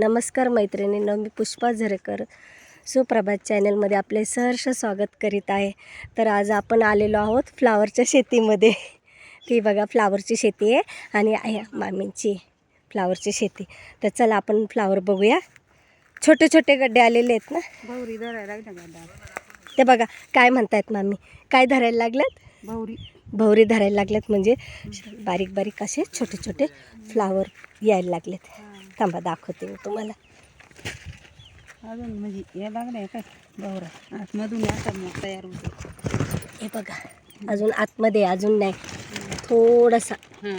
नमस्कार मैत्रिणींनो मी पुष्पा झरेकर. सुप्रभात चॅनलमध्ये आपले सहर्ष स्वागत करीत आहे. तर आज आपण आलेलो आहोत फ्लावरच्या शेतीमध्ये. ती बघा फ्लावरची शेती आहे आणि आहे मामींची फ्लावरची शेती. तर चला आपण फ्लावर बघूया. छोटे छोटे गड्डे आलेले आहेत ना? भाऊरी धरायला ते बघा काय म्हणतायत मामी? काय धरायला लागल्यात? भाऊरी भवरी धरायला लागल्यात म्हणजे बारीक बारीक असे छोटे छोटे फ्लावर यायला लागलेत. थांबा दाखवते मी तुम्हाला. अजून म्हणजे हे लागलंय काय? भाऊरा आतमधून आता मग तयार होते? हे बघा अजून आतमध्ये अजून नाही. थोडासा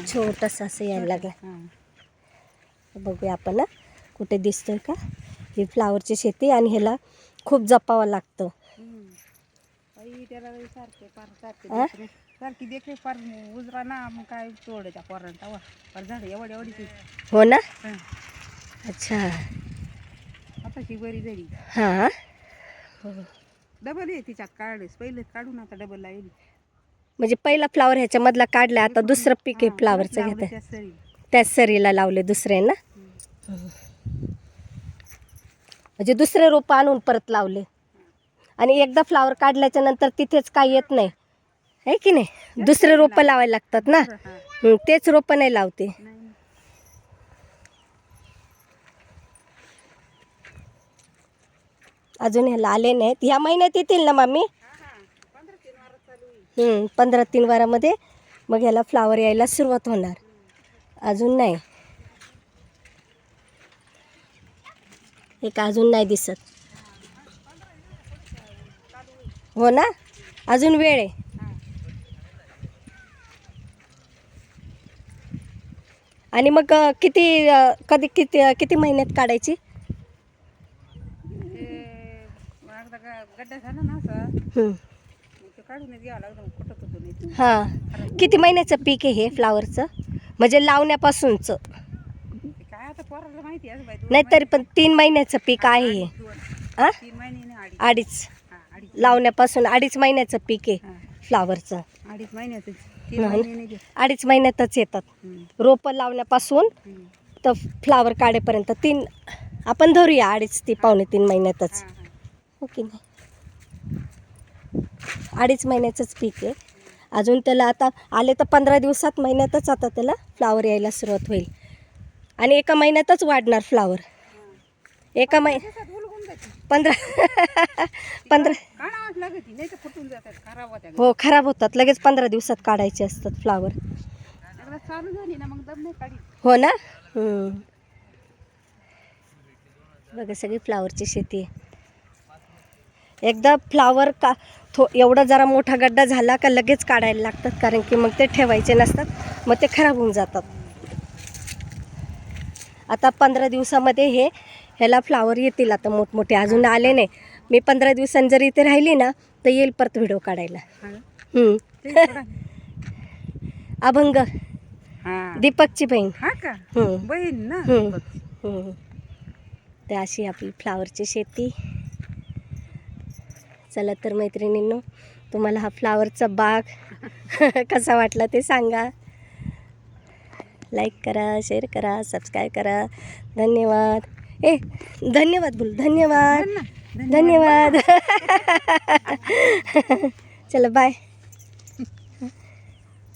छोटासा असं यायला लागला. हां. बघूया आपण कुठे दिसतोय का? ही फ्लावरची शेती आणि ह्याला खूप जपावं लागतं. बाई त्याला लई सारखे पार सारखे आ? देखरे सारखी देखरे पार उजरा ना मग काय तोडायच्या पोरांचा वा पार झाड एवढी एवढी हो ना? अच्छा. आताशी बरी झाली. हां. डबल आहे तिच्यात काढलेस पहिलेच काढून आता डबल लावली. म्हणजे पहिला फ्लावर ह्याच्यामधला काढला आता दुसरं पीक आहे हां, फ्लावरचं लावलं घेतं त्या सरी त्याच सरीला लावले दुसरे ना? म्हणजे दुसरे रोपं आणून परत लावले. आणि एकदा फ्लावर काढल्याच्या नंतर तिथेच काय येत नाही. आहे की नाही? दुसरे रोपं लावायला लागतात ना? तेच रोपं नाही लावते. अजून ह्याला आले नाहीत. ह्या महिन्यात येतील ना मामी? पंधरा तीन वारामध्ये मग ह्याला फ्लावर यायला सुरुवात होणार. अजून नाही. एक अजून नाही दिसत. हो ना? अजून वेळ आहे. आणि मग किती कधी किती किती महिन्यात काढायची? हं. हां. किती महिन्याचं पीक आहे हे फ्लावरचं? म्हणजे लावण्यापासूनचं. नाही तरी पण तीन महिन्याचं पीक आहे हे. हा, अडीच. लावण्यापासून अडीच महिन्याचं पीक आहे फ्लावरचं. अडीच महिन्याचं तीन नाही. महिने नाही घेत. अडीच महिन्यातच येतात. हम्म, रोपं लावण्यापासून हम्म. तर फ्लावर काढेपर्यंत तीन आपण धरूया अडीच ते पावणे तीन महिन्यातच. हा, हा. नाही? अडीच महिन्याचंच पीक आहे. अजून त्याला आता आले तर पंधरा दिवसात महिन्यातच आता त्याला फ्लावर यायला सुरुवात होईल. आणि एका महिन्यातच वाढणार फ्लावर. एका मै दिवसात उलगून जाते. पंधरा पंधरा लागते नाही तर फुटून जातात खराब होत्या हो खराब होतात. लगेच पंधरा दिवसात काढायचे असतात फ्लावर एकदा चालू झाली ना मग दम नाही काढी हो ना? हम्म. बघा सगळी फ्लावरची शेती आहे. एकदा फ्लावर का थो एवढा जरा मोठा गड्डा झाला का लगेच काढायला लागतात कारण की मग ते ठेवायचे नसतात मग ते खराब होऊन जातात. आता पंधरा दिवसामध्ये हे ह्याला फ्लावर येतील आता मोठमोठे. अजून आले नाही. मी पंधरा दिवसांनी जर इथे राहिली ना तर येईल परत व्हिडिओ काढायला. अभंग. दीपकची बहीण. हा. बहीण ना. तर अशी आपली फ्लावरची शेती. चला तर मैत्रिणींनो तुम्हाला हा फ्लावरचा बाग कसा वाटला ते सांगा. लाईक करा शेअर करा सबस्क्राईब करा. धन्यवाद. ए धन्यवाद बोल धन्यवाद धन्यवाद. चला बाय